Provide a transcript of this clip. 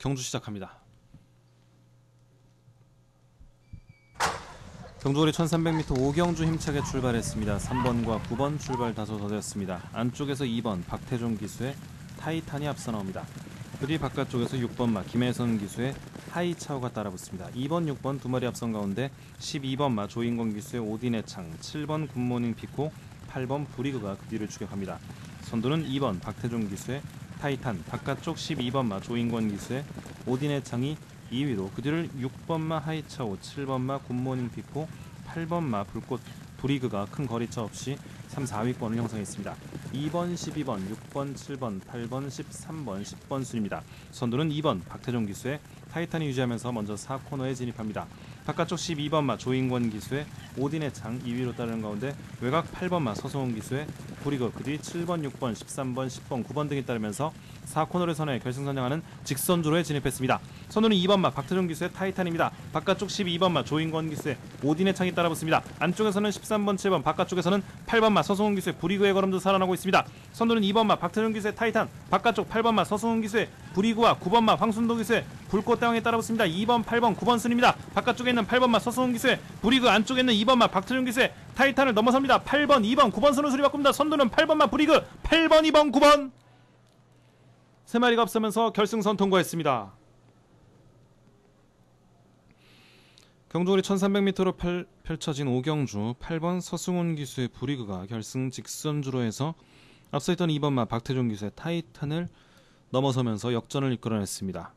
경주 시작합니다. 경주거리 1300m 오경주 힘차게 출발했습니다. 3번과 9번 출발 다소 더뎠습니다. 안쪽에서 2번 박태종 기수의 타이탄이 앞서 나옵니다. 그뒤 바깥쪽에서 6번마 김혜선 기수의 하이차오가 따라붙습니다. 2번, 6번 두 마리 앞선 가운데 12번마 조인권 기수의 오딘의 창, 7번 굿모닝 피코, 8번 브리그가 그 뒤를 추격합니다. 선두는 2번 박태종 기수의 타이탄, 바깥쪽 12번마 조인권 기수의 오딘의 창이 2위로 그 뒤를 6번마 하이차오, 7번마 굿모닝 피코, 8번마 불꽃 브리그가 큰 거리차 없이 3, 4위권을 형성했습니다. 2번, 12번, 6번, 7번, 8번, 13번, 10번 순입니다. 선두는 2번 박태종 기수의 타이탄이 유지하면서 먼저 4코너에 진입합니다. 바깥쪽 12번마 조인권 기수의 오딘의 창 2위로 따르는 가운데 외곽 8번마 서성훈 기수의 브리그 그뒤 7번, 6번, 13번, 10번, 9번 등이 따르면서 4코너를 선회 결승선정하는 직선주로에 진입했습니다. 선두는 2번마 박태종 기수의 타이탄입니다. 바깥쪽 12번마 조인권 기수의 오딘의 창이 따라붙습니다. 안쪽에서는 13번, 7번, 바깥쪽에서는 8번마 서승훈 기수의 브리그의 걸음도 살아나고 있습니다. 선두는 2번마 박태종 기수의 타이탄, 바깥쪽 8번마 서승훈 기수의 브리그와 9번마 황순도 기수의 불꽃대왕에 따라붙습니다. 2번, 8번, 9번 순입니다. 바깥쪽에 있는 8번마 서승훈 기수의 브리그 안쪽에 있는 2번마 박태종 기수의 타이탄을 넘어섭니다. 8번, 2번, 9번 순으로 수리 바꿉니다. 선두는 8번마 브리그 8번, 2번, 9번 세 마리가 앞서면서 결승선 통과했습니다. 경주거리 1300m로 펼, 펼쳐진 오경주 8번 서승훈 기수의 브리그가 결승 직선주로 해서 앞서 있던 2번마 박태종 기수의 타이탄을 넘어서면서 역전을 이끌어냈습니다.